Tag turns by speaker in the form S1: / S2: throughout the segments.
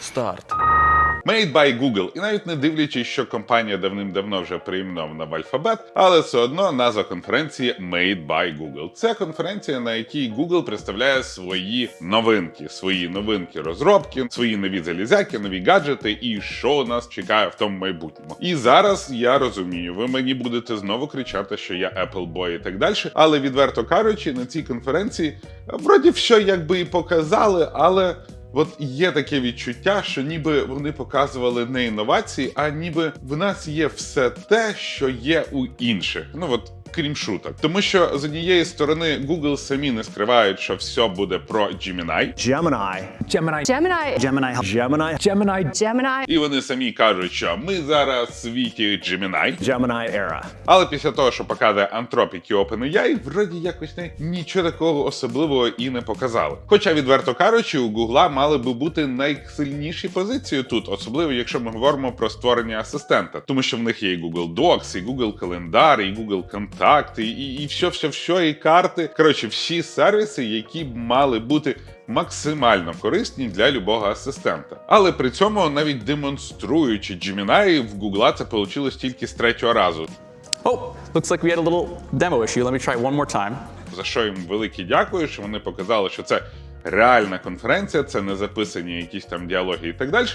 S1: Старт.
S2: Made by Google. І навіть не дивлячись, що компанія давним-давно вже перейменована в алфабет, але все одно назва конференції Made by Google. Це конференція, на якій Google представляє свої новинки, свої новинки розробки, свої нові залізяки, нові гаджети і що нас чекає в тому майбутньому. І зараз я розумію, ви мені будете знову кричати, що я Apple Boy і так далі. Але відверто кажучи, на цій конференції вроді все якби і показали, але. От є таке відчуття, що ніби вони показували не інновації, а ніби в нас є все те, що є у інших. Ну от крім шуток. Тому що з однієї сторони Google самі не скривають, що все буде про Gemini,
S3: Gemini.
S1: Gemini.
S4: Gemini.
S3: Gemini. Gemini.
S1: Gemini.
S4: Gemini.
S2: і вони самі кажуть, що ми зараз в світі Gemini.
S3: Gemini era.
S2: Але після того, що показує Anthropic і OpenAI, вроді якось не нічого такого особливого і не показали. Хоча, відверто кажучи, у Гугла мали би бути найсильніші позиції тут, особливо якщо ми говоримо про створення асистента, тому що в них є і Google Docs, і Google Календар, і Google Контакти, і, і все, все, все, і карти. Коротше, всі сервіси, які б мали бути максимально корисні для любого асистента. Але при цьому навіть демонструючи Gemini, в Гугла це вийшло тільки з третього разу.
S1: Oh, looks like we had a little demo issue. Let me try one more time.
S2: за що їм велике дякую, що вони показали, що це реальна конференція, це не записані якісь там діалоги і так далі.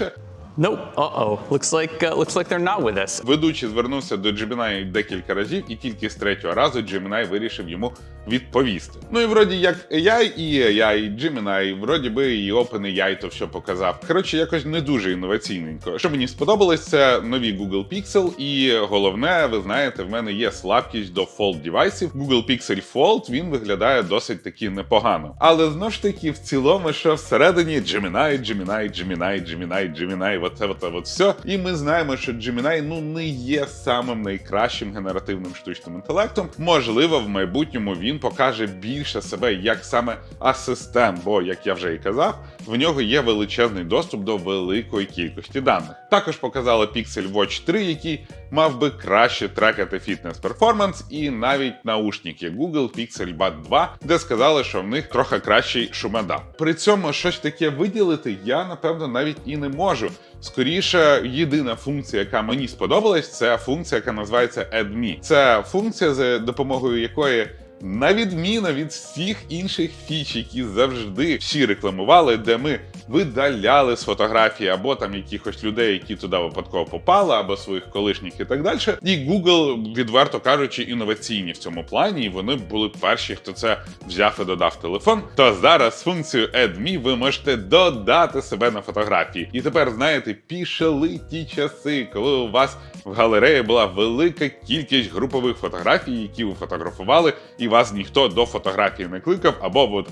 S1: Nope. Uh-oh. Looks like uh, looks like they're not with us.
S2: Ведучий звернувся до Gemini декілька разів, і тільки з третього разу Джемінай вирішив йому відповісти. Ну і вроді як AI і AI, і Gemini, вроді би і OpenAI то все показав. Коротше, якось не дуже інноваційненько. Що мені сподобалось, це нові Google Pixel, і головне, ви знаєте, в мене є слабкість до Fold девайсів. Google Pixel Fold він виглядає досить таки непогано. Але знову ж таки, в цілому, що всередині Gemini, Gemini, Gemini, Gemini, Gemini, оце, оце, от все. І ми знаємо, що Gemini ну не є самим найкращим генеративним штучним інтелектом. Можливо, в майбутньому він покаже більше себе як саме асистент, бо, як я вже і казав, в нього є величезний доступ до великої кількості даних. Також показали Pixel Watch 3, який мав би краще трекати фітнес-перформанс, і навіть наушники Google Pixel Buds 2, де сказали, що в них трохи кращий шумодав. При цьому щось таке виділити я напевно навіть і не можу. Скоріше, єдина функція, яка мені сподобалась, це функція, яка називається AdMe. Це функція, за допомогою якої. На відміну від всіх інших фіч, які завжди всі рекламували, де ми видаляли з фотографії або там якихось людей, які туди випадково попали, або своїх колишніх і так далі. І Google, відверто кажучи, інноваційні в цьому плані, і вони були перші, хто це взяв і додав телефон. То зараз з функцією ви можете додати себе на фотографії. І тепер знаєте, пішли ті часи, коли у вас в галереї була велика кількість групових фотографій, які ви фотографували, і вас ніхто до фотографії не кликав, або от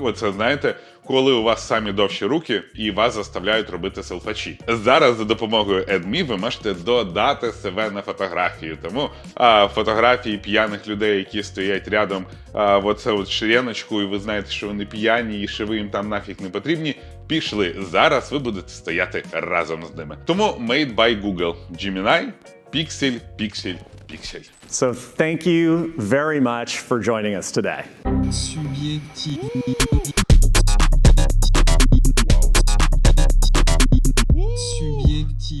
S2: Оце знаєте, коли у вас самі довші руки і вас заставляють робити селфачі. Зараз за допомогою AdMe ви можете додати себе на фотографію. Тому а, фотографії п'яних людей, які стоять рядом, а, в оце от ширяночку, і ви знаєте, що вони п'яні, і що ви їм там нафіг не потрібні. Пішли. Зараз ви будете стояти разом з ними. Тому Made by Google. Gemini, Pixel, Pixel, Pixel.
S3: So thank you very much for joining us today.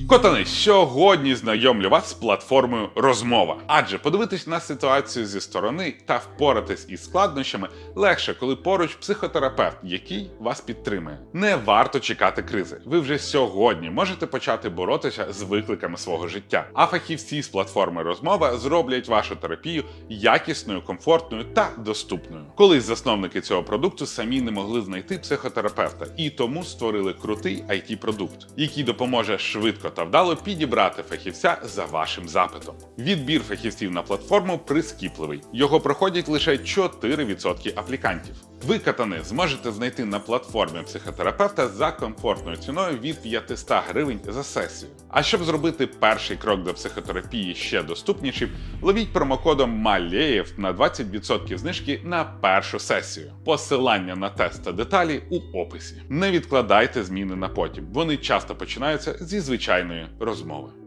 S2: Котани, сьогодні знайомлю вас з платформою Розмова. Адже подивитись на ситуацію зі сторони та впоратись із складнощами легше, коли поруч психотерапевт, який вас підтримує. Не варто чекати кризи. Ви вже сьогодні можете почати боротися з викликами свого життя. А фахівці з платформи Розмова зроблять вашу терапію якісною, комфортною та доступною. Колись засновники цього продукту самі не могли знайти психотерапевта і тому створили крутий it продукт який допоможе швидко та вдало підібрати фахівця за вашим запитом. Відбір фахівців на платформу прискіпливий. Його проходять лише 4% аплікантів. Ви, катани, зможете знайти на платформі психотерапевта за комфортною ціною від 500 гривень за сесію. А щоб зробити перший крок до психотерапії ще доступнішим, ловіть промокодом МАЛЕЄВ на 20% знижки на першу сесію. Посилання на тест та деталі у описі. Не відкладайте зміни на потім. Вони часто починаються зі звичайної розмови.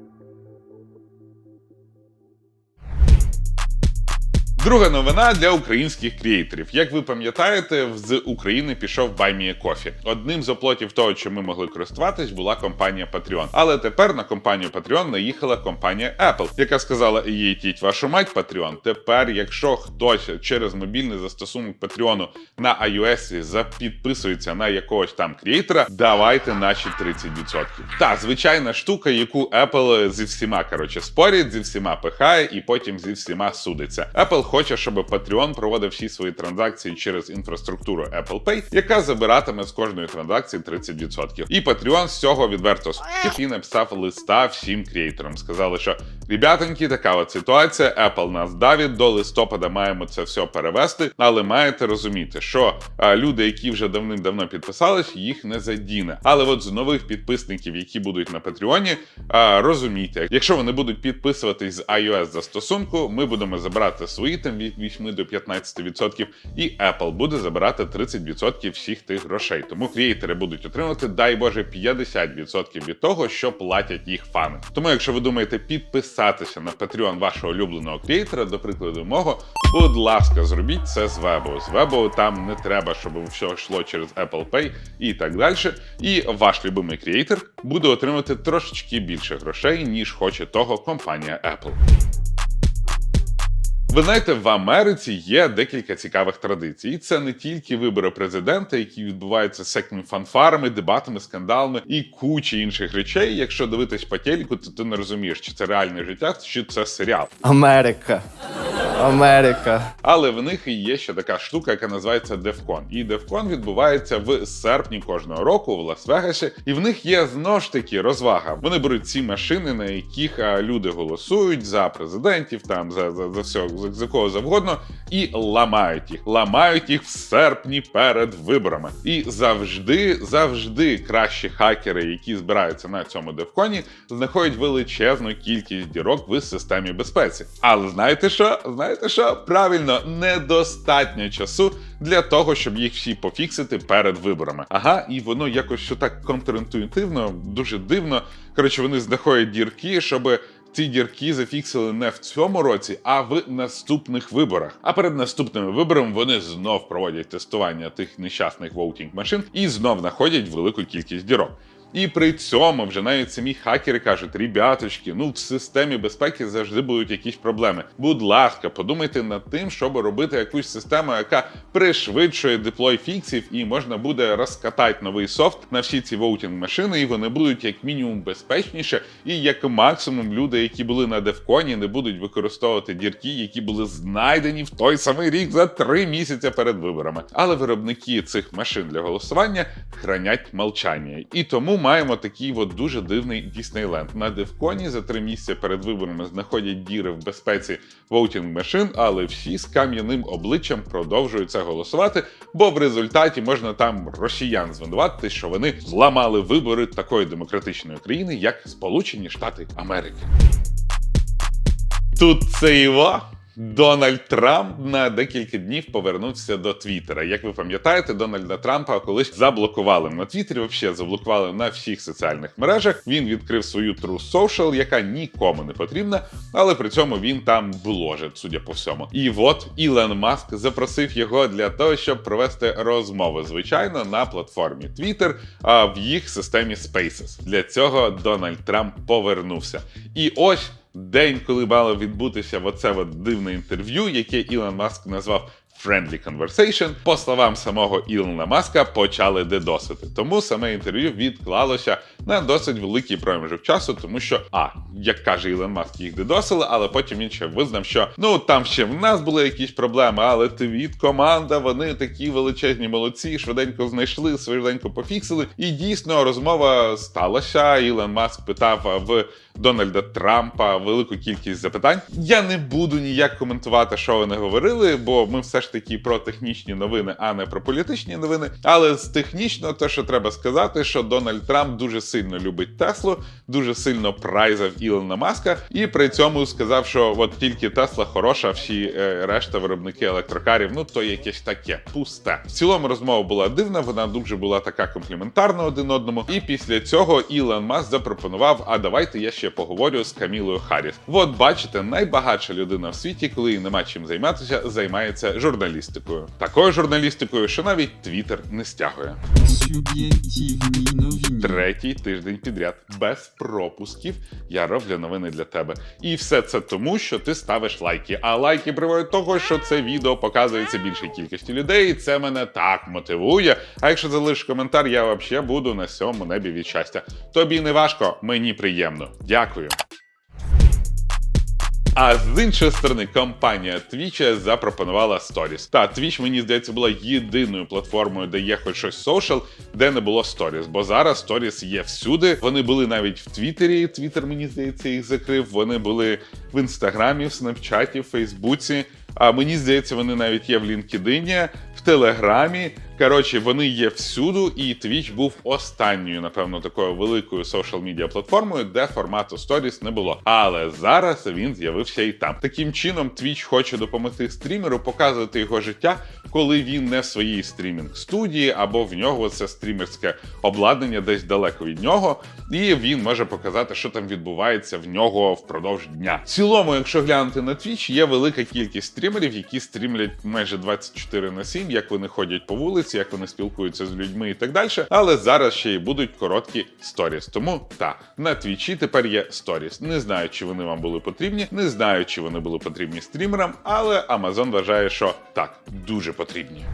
S2: Друга новина для українських креаторів. Як ви пам'ятаєте, з України пішов BuyMeACoffee. Одним з оплотів того, що ми могли користуватись, була компанія Patreon. Але тепер на компанію Patreon наїхала компанія Apple, яка сказала: їдіть вашу мать Patreon. Тепер, якщо хтось через мобільний застосунок Patreon на iOS запідписується на якогось там креатора, давайте наші 30%. Та звичайна штука, яку Apple зі всіма коротше спорить, зі всіма пихає і потім зі всіма судиться. Apple хоче, щоб Patreon проводив всі свої транзакції через інфраструктуру Apple Pay, яка забиратиме з кожної транзакції 30%. І Patreon з цього відверто і написав листа всім креаторам. Сказали, що ребятоньки, така от ситуація. Apple нас давить до листопада. Маємо це все перевести, але маєте розуміти, що а, люди, які вже давним-давно підписались, їх не задіне. Але от з нових підписників, які будуть на Патреоні, розумійте, якщо вони будуть підписуватись з iOS застосунку, ми будемо забирати свої там від 8 до 15%, і Apple буде забирати 30% всіх тих грошей. Тому креатори будуть отримувати, дай Боже, 50% від того, що платять їх фани. Тому, якщо ви думаєте підписатися на Patreon вашого улюбленого креатора, до прикладу мого, будь ласка, зробіть це з вебу. З вебу там не треба, щоб все йшло через Apple Pay і так далі. І ваш любимий креатор буде отримати трошечки більше грошей, ніж хоче того компанія Apple. Ви знаєте, в Америці є декілька цікавих традицій. І це не тільки вибори президента, які відбуваються всякими фанфарами, дебатами, скандалами і кучі інших речей. Якщо дивитись по телеку, то ти не розумієш, чи це реальне життя, чи це серіал.
S4: Америка. Америка.
S2: Але в них і є ще така штука, яка називається DEFCON. І DEFCON відбувається в серпні кожного року в Лас-Вегасі. І в них є знову ж таки розвага. Вони беруть ці машини, на яких люди голосують за президентів, там за, за, за все, за, кого завгодно, і ламають їх. Ламають їх в серпні перед виборами. І завжди, завжди кращі хакери, які збираються на цьому DEFCON, знаходять величезну кількість дірок в системі безпеці. Але знаєте що? Знаєте що? Правильно, недостатньо часу для того, щоб їх всі пофіксити перед виборами. Ага, і воно якось що так контрінтуїтивно, дуже дивно. Коротше, вони знаходять дірки, щоб. Ці дірки зафіксили не в цьому році, а в наступних виборах. А перед наступними виборами вони знов проводять тестування тих нещасних воутінг машин і знов знаходять велику кількість дірок. І при цьому вже навіть самі хакери кажуть: ребяточки, ну в системі безпеки завжди будуть якісь проблеми. Будь ласка, подумайте над тим, щоб робити якусь систему, яка пришвидшує деплой фіксів, і можна буде розкатати новий софт на всі ці воутінг машини, і вони будуть як мінімум безпечніше, і як максимум люди, які були на Девконі, не будуть використовувати дірки, які були знайдені в той самий рік за три місяці перед виборами. Але виробники цих машин для голосування хранять мовчання. І тому маємо такий от дуже дивний Діснейленд. На Девконі за три місяці перед виборами знаходять діри в безпеці воутінг машин, але всі з кам'яним обличчям продовжують це голосувати, бо в результаті можна там росіян звинуватити, що вони зламали вибори такої демократичної країни, як Сполучені Штати Америки. Тут це його. Дональд Трамп на декілька днів повернувся до Твіттера. Як ви пам'ятаєте, Дональда Трампа колись заблокували на Твіттері, взагалі заблокували на всіх соціальних мережах. Він відкрив свою True Social, яка нікому не потрібна, але при цьому він там бложить, судя по всьому. І от Ілон Маск запросив його для того, щоб провести розмови, звичайно, на платформі Twitter, а в їх системі Spaces. Для цього Дональд Трамп повернувся. І ось. День, коли мало відбутися оце от дивне інтерв'ю, яке Ілон Маск назвав Friendly Conversation, по словам самого Ілона Маска, почали дедосити. Тому саме інтерв'ю відклалося на досить великий проміжок часу, тому що, а, як каже Ілон Маск, їх дедосили, але потім він ще визнав, що ну там ще в нас були якісь проблеми, але твіт команда, вони такі величезні молодці, швиденько знайшли, швиденько пофіксили. І дійсно розмова сталася. Ілон Маск питав в Дональда Трампа велику кількість запитань. Я не буду ніяк коментувати, що вони говорили, бо ми все ж таки про технічні новини, а не про політичні новини. Але з технічно, те, що треба сказати, що Дональд Трамп дуже сильно любить Теслу, дуже сильно прайзав Ілона Маска, і при цьому сказав, що от тільки Тесла хороша, всі е, решта виробники електрокарів, ну то якесь таке пусте. В цілому розмова була дивна, вона дуже була така компліментарна один одному. І після цього Ілон Маск запропонував: а давайте я ще поговорю з Камілою Харріс. От бачите, найбагатша людина в світі, коли їй нема чим займатися, займається журналістикою. Такою журналістикою, що навіть Твіттер не стягує. Третій тиждень підряд без пропусків я роблю новини для тебе. І все це тому, що ти ставиш лайки. А лайки приводять того, що це відео показується більшій кількості людей, і це мене так мотивує. А якщо залишиш коментар, я взагалі буду на сьому небі від щастя. Тобі не важко, мені приємно. Дякую. А з іншої сторони, компанія Twitch запропонувала Stories. Та Twitch, мені здається, була єдиною платформою, де є хоч щось social, де не було Stories. Бо зараз Stories є всюди. Вони були навіть в Твіттері. Твіттер, мені здається, їх закрив. Вони були в інстаграмі, в Снапчаті, в Фейсбуці. А мені здається, вони навіть є в LinkedIn, в Телеграмі. Коротше, вони є всюду, і Twitch був останньою, напевно, такою великою media платформою, де формату Stories не було. Але зараз він з'явився і там. Таким чином, Twitch хоче допомогти стрімеру показувати його життя, коли він не в своїй стрімінг студії, або в нього це стрімерське обладнання десь далеко від нього, і він може показати, що там відбувається в нього впродовж дня. В цілому, якщо глянути на Twitch, є велика кількість стрімерів, які стрімлять майже 24 на 7, як вони ходять по вулиці, як вони спілкуються з людьми і так далі. Але зараз ще й будуть короткі сторіс. Тому та на твічі тепер є сторіс. Не знаю, чи вони вам були потрібні, не знаю, чи вони були потрібні стрімерам, але Amazon вважає, що так, дуже потрібні.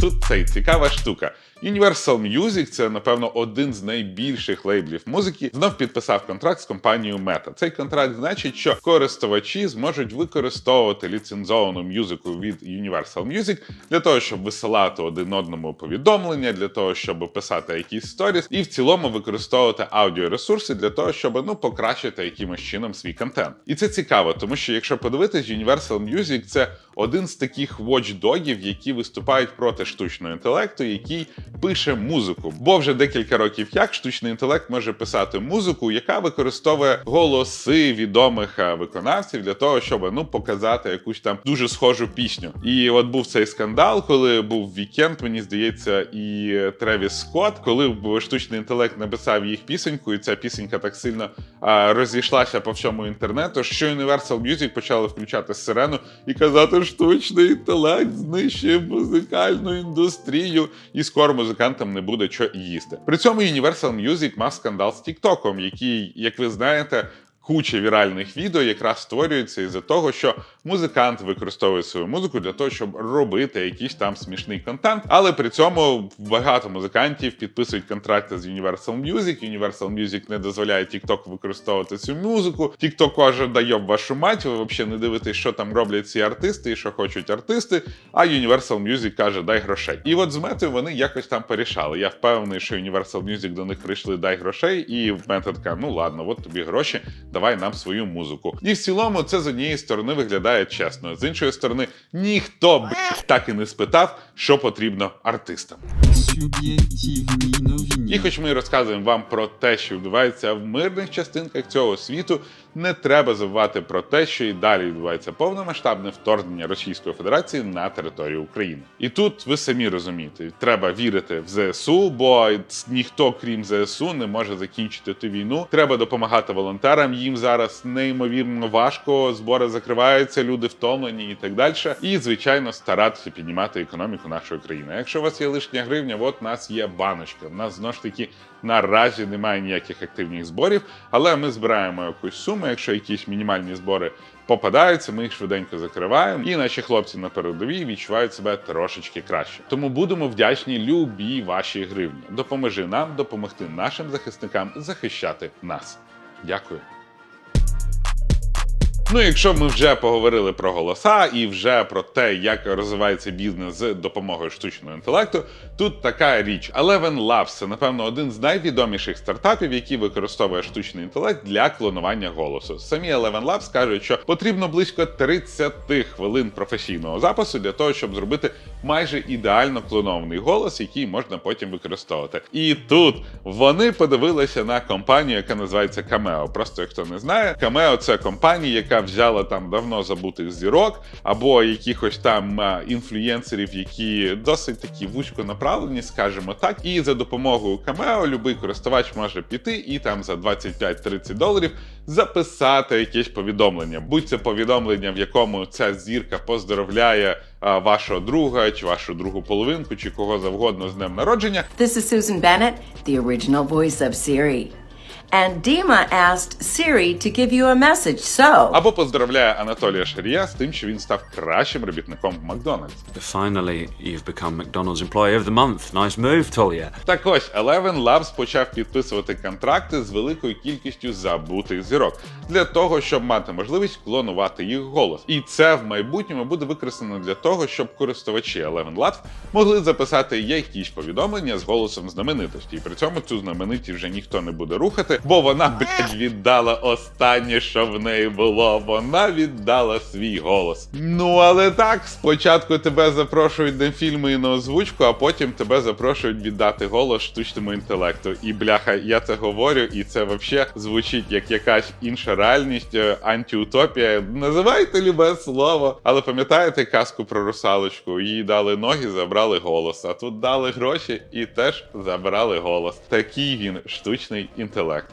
S2: Тут це цікава штука. Universal Music це, напевно, один з найбільших лейблів музики. Знов підписав контракт з компанією Meta. Цей контракт значить, що користувачі зможуть використовувати ліцензовану музику від Universal Music для того, щоб висилати один одному повідомлення, для того, щоб писати якісь сторіс, і в цілому використовувати аудіоресурси для того, щоб ну покращити якимось чином свій контент. І це цікаво, тому що якщо подивитись, Universal Music це один з таких watchdogів, які виступають проти штучного інтелекту, який пише музику. Бо вже декілька років як штучний інтелект може писати музику, яка використовує голоси відомих е, виконавців для того, щоб ну показати якусь там дуже схожу пісню. І от був цей скандал, коли був вікенд, мені здається, і Тревіс Скотт, коли штучний інтелект написав їх пісеньку, і ця пісенька так сильно а, розійшлася по всьому інтернету, що Universal Music почали включати сирену і казати, штучний інтелект знищує музикальну індустрію, і скоро музикантам не буде що їсти. При цьому Universal Music мав скандал з Тіктоком, який, як ви знаєте, Куча віральних відео якраз створюється із-за того, що музикант використовує свою музику для того, щоб робити якийсь там смішний контент. Але при цьому багато музикантів підписують контракти з Universal Music. Universal Music не дозволяє TikTok використовувати цю музику. TikTok каже, дає вашу мать, ви взагалі не дивитесь, що там роблять ці артисти і що хочуть артисти. А Universal Music каже, дай грошей. І от з метою вони якось там порішали. Я впевнений, що Universal Music до них прийшли дай грошей, і мета така, ну ладно, от тобі гроші давай нам свою музику. І в цілому це з однієї сторони виглядає чесно, з іншої сторони, ніхто б так і не спитав, що потрібно артистам.
S5: Суб'єктивні новини.
S2: І хоч ми розказуємо вам про те, що відбувається в мирних частинках цього світу, не треба забувати про те, що і далі відбувається повномасштабне вторгнення Російської Федерації на територію України. І тут ви самі розумієте, треба вірити в ЗСУ, бо ніхто, крім ЗСУ, не може закінчити ту війну. Треба допомагати волонтерам. Їм зараз неймовірно важко. Збори закриваються, люди втомлені і так далі. І звичайно старатися піднімати економіку нашої країни. Якщо у вас є лишня гривня, от нас є баночка. У нас знову ж таки наразі немає ніяких активних зборів, але ми збираємо якусь суму. Якщо якісь мінімальні збори попадаються, ми їх швиденько закриваємо, і наші хлопці на передовій відчувають себе трошечки краще. Тому будемо вдячні любій вашій гривні. Допоможи нам допомогти нашим захисникам захищати нас. Дякую. Ну, якщо ми вже поговорили про голоса і вже про те, як розвивається бізнес з допомогою штучного інтелекту, тут така річ. Eleven Labs – це, напевно, один з найвідоміших стартапів, який використовує штучний інтелект для клонування голосу. Самі Eleven Labs кажуть, що потрібно близько 30 хвилин професійного запису для того, щоб зробити майже ідеально клонований голос, який можна потім використовувати. І тут вони подивилися на компанію, яка називається Cameo. Просто хто не знає, Cameo – це компанія, яка взяла там давно забутих зірок або якихось там е, інфлюєнсерів, які досить такі вузько направлені, скажімо так. І за допомогою Cameo любий користувач може піти і там за 25-30 доларів записати якесь повідомлення. Будь це повідомлення, в якому ця зірка поздоровляє вашого друга, чи вашу другу половинку, чи кого завгодно з днем народження.
S6: This is Susan Bennett, the original voice of Siri. And Dima asked Siri to give you a message, so.
S2: Або поздравляє Анатолія Шарія з тим, що він став кращим робітником в Макдональдс.
S7: Finally, you've become McDonald's Employee of the Month. Nice move, Talia.
S2: Так ось Eleven Labs почав підписувати контракти з великою кількістю забутих зірок для того, щоб мати можливість клонувати їх голос. І це в майбутньому буде використано для того, щоб користувачі Eleven Labs могли записати якісь повідомлення з голосом знаменитості. І при цьому цю знаменитість вже ніхто не буде рухати, бо вона блядь, віддала останнє, що в неї було. Вона віддала свій голос. Ну але так, спочатку тебе запрошують на фільми і на озвучку, а потім тебе запрошують віддати голос штучному інтелекту. І бляха, я це говорю, і це взагалі звучить як якась інша реальність, е, антиутопія. Називайте любе слово. Але пам'ятаєте казку про русалочку? Їй дали ноги, забрали голос. А тут дали гроші і теж забрали голос. Такий він штучний інтелект.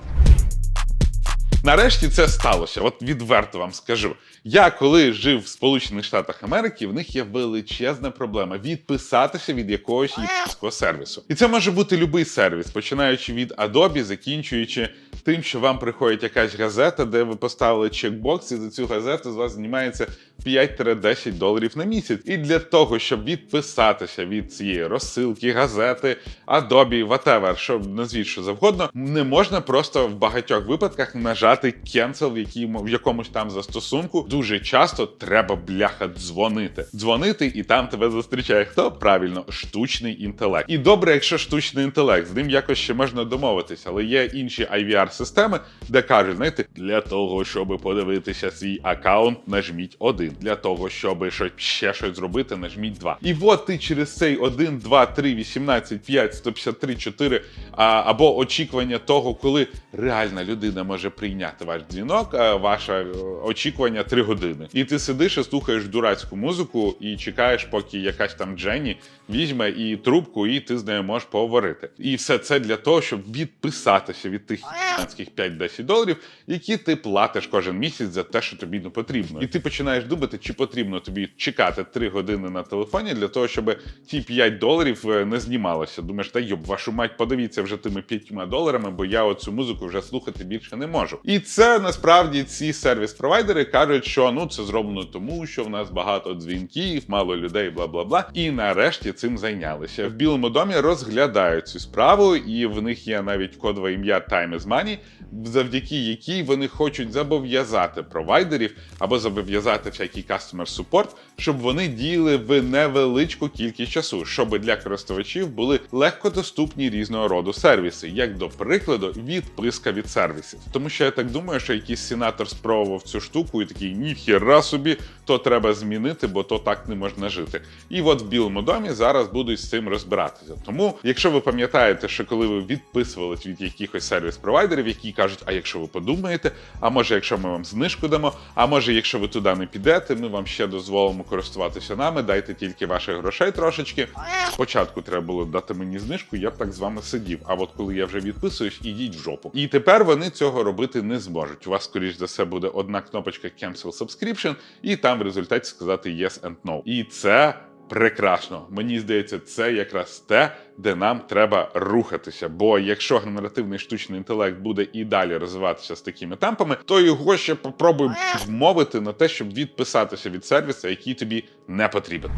S2: Нарешті це сталося. От відверто вам скажу. Я коли жив в Сполучених Штатах Америки, в них є величезна проблема відписатися від якогось їбського сервісу. І це може бути будь-який сервіс, починаючи від Adobe, закінчуючи тим, що вам приходить якась газета, де ви поставили чекбокс, і за цю газету з вас знімається 5-10 доларів на місяць. І для того, щоб відписатися від цієї розсилки, газети, Adobe, whatever, що назвіть що завгодно, не можна просто в багатьох випадках нажати cancel в, якому, в якомусь там застосунку. Дуже часто треба бляха дзвонити. Дзвонити, і там тебе зустрічає хто? Правильно, штучний інтелект. І добре, якщо штучний інтелект, з ним якось ще можна домовитися, але є інші IVR-системи, де кажуть, знаєте, для того, щоб подивитися свій аккаунт, нажміть один. Для того, щоб щось ще щось зробити, нажміть два. І от ти через цей 1, 2, 3, 18, 5, 153, 4 а, або очікування того, коли реальна людина може прийняти ваш дзвінок, ваше е, очікування 3 години. І ти сидиш і слухаєш дурацьку музику і чекаєш, поки якась там Дженні візьме і трубку, і ти з нею можеш поговорити. І все це для того, щоб відписатися від тих хіанських 5-10 доларів, які ти платиш кожен місяць за те, що тобі не потрібно. І ти починаєш думати, чи потрібно тобі чекати 3 години на телефоні для того, щоб ті 5 доларів е, не знімалося. Думаєш, та йоб, вашу мать, подивіться вже тими 5 доларами, бо я оцю музику вже слухати більше не можу. І це насправді ці сервіс-провайдери кажуть, що ну це зроблено тому, що в нас багато дзвінків, мало людей, бла бла бла. І нарешті цим зайнялися. В Білому домі розглядають цю справу, і в них є навіть кодове ім'я Time is Money, завдяки якій вони хочуть зобов'язати провайдерів або зобов'язати всякий customer support, щоб вони діяли в невеличку кількість часу, щоб для користувачів були легкодоступні різного роду сервіси, як до прикладу, відписка від сервісів. Тому що так думаю, що якийсь сенатор спробував цю штуку і такий ніхіра собі, то треба змінити, бо то так не можна жити. І от в Білому домі зараз будуть з цим розбиратися. Тому, якщо ви пам'ятаєте, що коли ви відписувались від якихось сервіс-провайдерів, які кажуть, а якщо ви подумаєте, а може, якщо ми вам знижку дамо, а може, якщо ви туди не підете, ми вам ще дозволимо користуватися нами, дайте тільки ваших грошей трошечки. Спочатку треба було дати мені знижку, я б так з вами сидів. А от коли я вже відписуюсь, ідіть в жопу. І тепер вони цього робити не зможуть. У вас, скоріш за все, буде одна кнопочка Cancel Subscription, і там в результаті сказати Yes and No. І це. Прекрасно, мені здається, це якраз те, де нам треба рухатися. Бо якщо генеративний штучний інтелект буде і далі розвиватися з такими темпами, то його ще попробуй вмовити на те, щоб відписатися від сервіса, який тобі не потрібен.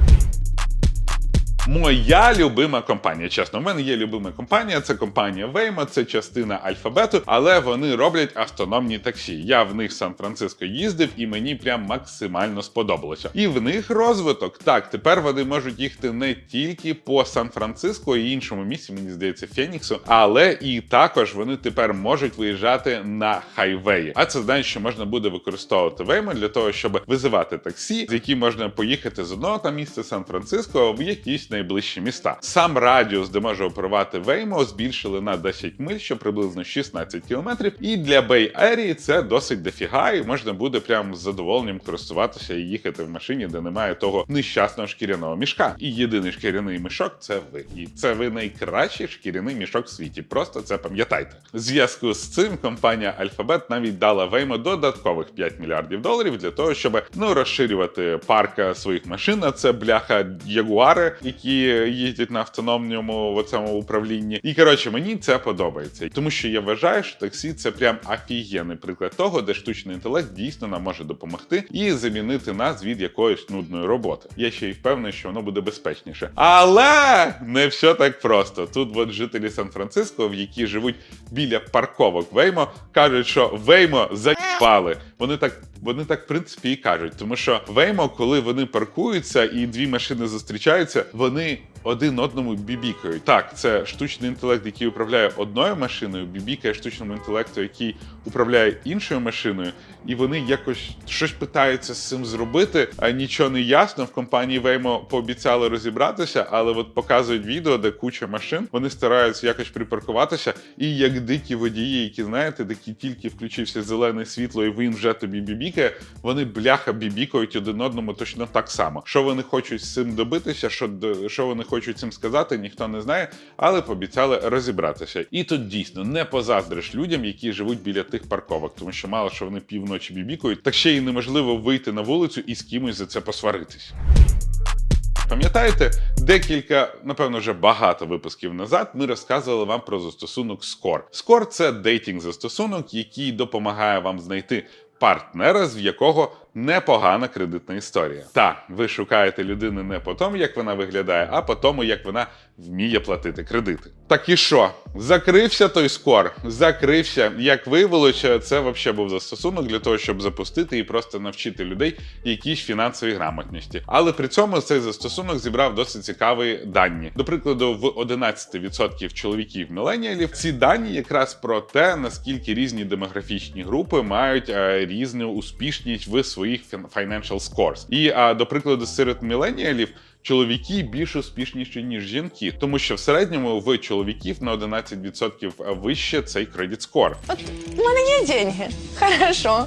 S2: Моя любима компанія. Чесно, в мене є любима компанія. Це компанія Waymo, це частина алфабету, але вони роблять автономні таксі. Я в них Сан-Франциско їздив, і мені прям максимально сподобалося. І в них розвиток. Так, тепер вони можуть їхати не тільки по Сан-Франциско і іншому місці, мені здається, Феніксу, але і також вони тепер можуть виїжджати на хайвеї. А це значить, що можна буде використовувати Waymo для того, щоб визивати таксі, з які можна поїхати з одного там місця Сан-Франциско в якісь найближчі міста. Сам радіус, де може оперувати Waymo, збільшили на 10 миль, що приблизно 16 кілометрів. І для Bay Area це досить дофіга, і можна буде прям з задоволенням користуватися і їхати в машині, де немає того нещасного шкіряного мішка. І єдиний шкіряний мішок це ви. І це ви найкращий шкіряний мішок в світі. Просто це пам'ятайте. Зв'язку з цим компанія Alphabet навіть дала Waymo додаткових 5 мільярдів доларів для того, щоб ну розширювати парк своїх машин. А це бляха Ягуари, які їздять на автономному в цьому управлінні. І коротше, мені це подобається, тому що я вважаю, що таксі це прям офігенний приклад того, де штучний інтелект дійсно нам може допомогти і замінити нас від якоїсь нудної роботи. Я ще й впевнений, що воно буде безпечніше. Але не все так просто. Тут от жителі Сан-Франциско, в які живуть біля парковок Веймо, кажуть, що Веймо заїбали. Вони так. Вони так, в принципі, і кажуть, тому що Веймо, коли вони паркуються і дві машини зустрічаються, вони Вони один одному бібікають. Так, це штучний інтелект, який управляє одною машиною, бібікає штучному інтелекту, який управляє іншою машиною, і вони якось щось питаються з цим зробити. А нічого не ясно. В компанії Waymo пообіцяли розібратися, але от показують відео, де куча машин. Вони стараються якось припаркуватися, і як дикі водії, які знаєте, такі тільки включився зелене світло, і він вже тобі бібікає. Вони бляха бібікають один одному точно так само. Що вони хочуть з цим добитися, що що вони хочуть цим сказати, ніхто не знає, але пообіцяли розібратися. І тут дійсно не позаздриш людям, які живуть біля тих парковок, тому що мало що вони півночі бібікають, так ще й неможливо вийти на вулицю і з кимось за це посваритись. Пам'ятаєте, декілька, напевно, вже багато випусків назад ми розказували вам про застосунок Score. Score – це дейтінг застосунок, який допомагає вам знайти партнера, з якого непогана кредитна історія. Та ви шукаєте людину не по тому, як вона виглядає, а по тому, як вона вміє платити кредити. Так і що? Закрився той скор, закрився. Як виявилося, це взагалі був застосунок для того, щоб запустити і просто навчити людей якійсь фінансовій грамотності. Але при цьому цей застосунок зібрав досить цікаві дані. До прикладу, в 11% чоловіків міленіалів ці дані якраз про те, наскільки різні демографічні групи мають е, різну успішність в своїх financial scores. І а, до прикладу, серед міленіалів. Чоловіки більш успішніші, ніж жінки, тому що в середньому в чоловіків на 11% вище цей кредит скор.
S8: От у мене є деньги. Хорошо.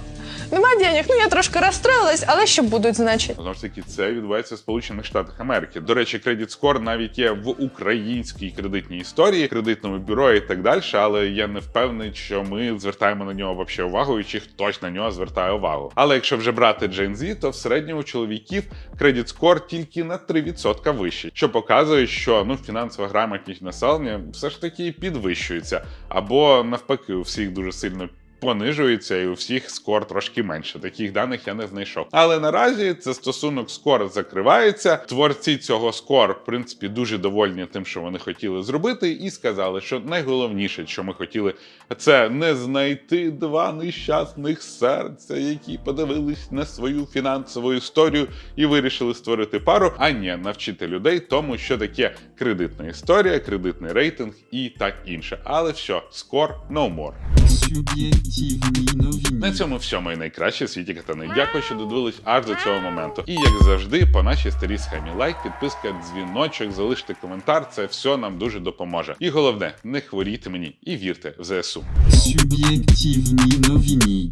S8: Нема денег, ну я трошки розстроїлась, але що будуть, значить.
S2: Знову ж таки, це відбувається в Сполучених Штатах Америки. До речі, кредит скор навіть є в українській кредитній історії, кредитному бюро і так далі. Але я не впевнений, що ми звертаємо на нього вообще увагу, і чи хтось на нього звертає увагу. Але якщо вже брати Gen Z, то в середньому чоловіків кредит скор тільки на 3% вищий, що показує, що ну фінансова грамотність населення все ж таки підвищується, або навпаки, у всіх дуже сильно понижується, і у всіх скор трошки менше. Таких даних я не знайшов. Але наразі це стосунок скор закривається. Творці цього скор, в принципі, дуже довольні тим, що вони хотіли зробити, і сказали, що найголовніше, що ми хотіли, це не знайти два нещасних серця, які подивились на свою фінансову історію і вирішили створити пару, а не навчити людей тому, що таке кредитна історія, кредитний рейтинг і так інше. Але все, скор no more.
S5: Суб'єктивні новини.
S2: На цьому все мої найкращі в світі катани. Дякую, що додивились аж до цього моменту. І як завжди, по нашій старій схемі лайк, підписка, дзвіночок, залиште коментар. Це все нам дуже допоможе. І головне, не хворійте мені і вірте в ЗСУ.
S5: Суб'єктивні новини.